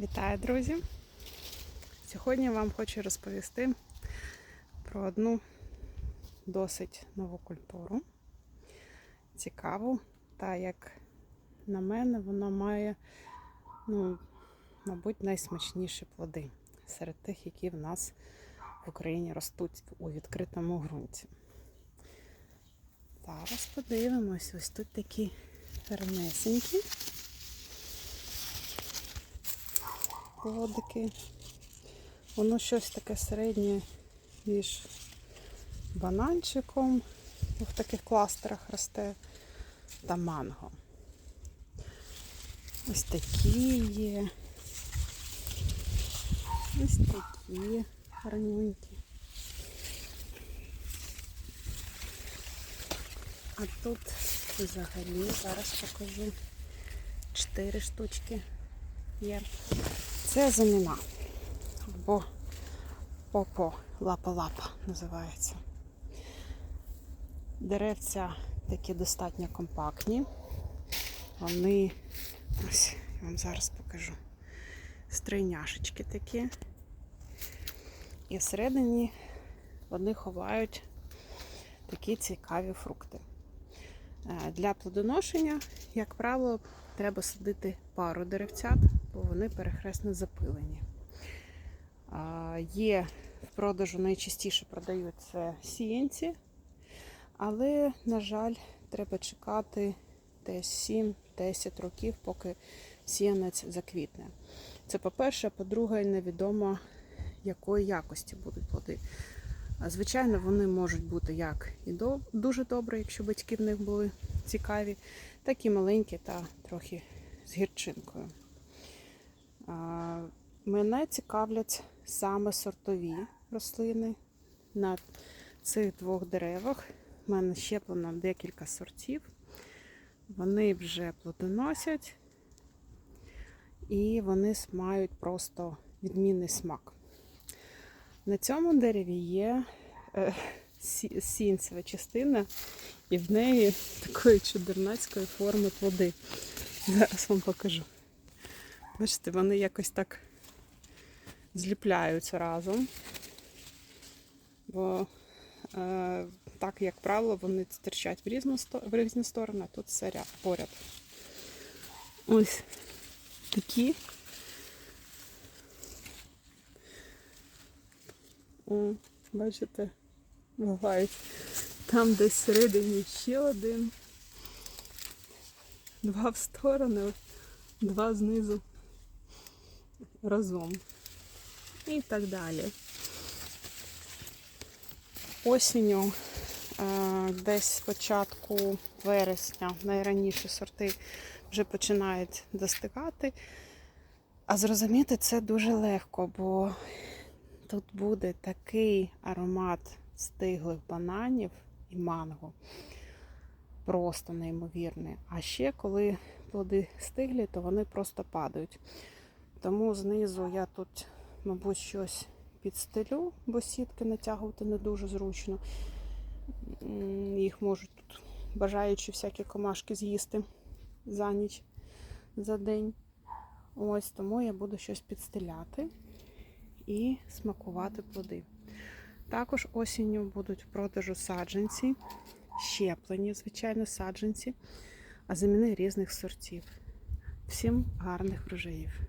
Вітаю, друзі! Сьогодні вам хочу розповісти про одну досить нову культуру. Цікаву, та як на мене, вона має, ну, мабуть, найсмачніші плоди серед тих, які в нас в Україні ростуть у відкритому ґрунті. Зараз подивимось, ось тут такі гарнесенькі. Плодики. Воно щось таке середнє між бананчиком, в таких кластерах росте, та манго. Ось такі є. Ось такі гарненькі. А тут взагалі зараз покажу чотири штучки є. Це заміна. Або попо лапа-лапа називається. Деревця такі достатньо компактні. Вони, ось, я вам зараз покажу. Стройняшечки такі. І всередині вони ховають такі цікаві фрукти. Е, Для плодоношення, як правило, треба садити пару деревцят, бо вони перехресно запилені. Є в продажу найчастіше продають це сіянці, але, на жаль, треба чекати десь 7-10 років, поки сіянець заквітне. Це по-перше, по-друге, невідомо, якої якості будуть плоди. Звичайно, вони можуть бути як і дуже добре, якщо батьки в них були цікаві, так і маленькі та трохи з гірчинкою. Мене цікавлять саме сортові рослини на цих двох деревах. У мене щеплено декілька сортів. Вони вже плодоносять і вони мають просто відмінний смак. На цьому дереві є е, сінцева частина, і в неї такої чудернацької форми плоди. Зараз вам покажу. Бачите, вони якось так зліпляються разом. Бо е, так, як правило, вони стирчать в в різні сторони, а тут все ря- поряд. Ось такі. О, бачите, бувають. Там десь всередині ще один. Два в сторони, два знизу разом. І так далі. Осінню, е, десь початку вересня, найраніші сорти вже починають достигати. А зрозуміти це дуже легко, бо тут буде такий аромат стиглих бананів і манго. Просто неймовірний. А ще коли плоди стиглі, то вони просто падають. Тому знизу я тут, мабуть, щось підстелю, бо сітки натягувати не дуже зручно. Їх можуть тут бажаючи всякі комашки з'їсти за ніч, за день. Ось тому я буду щось підстеляти і смакувати плоди. Також осінню будуть в продажу саджанці, щеплені, звичайно, саджанці, а заміни різних сортів. Всім гарних врожаїв!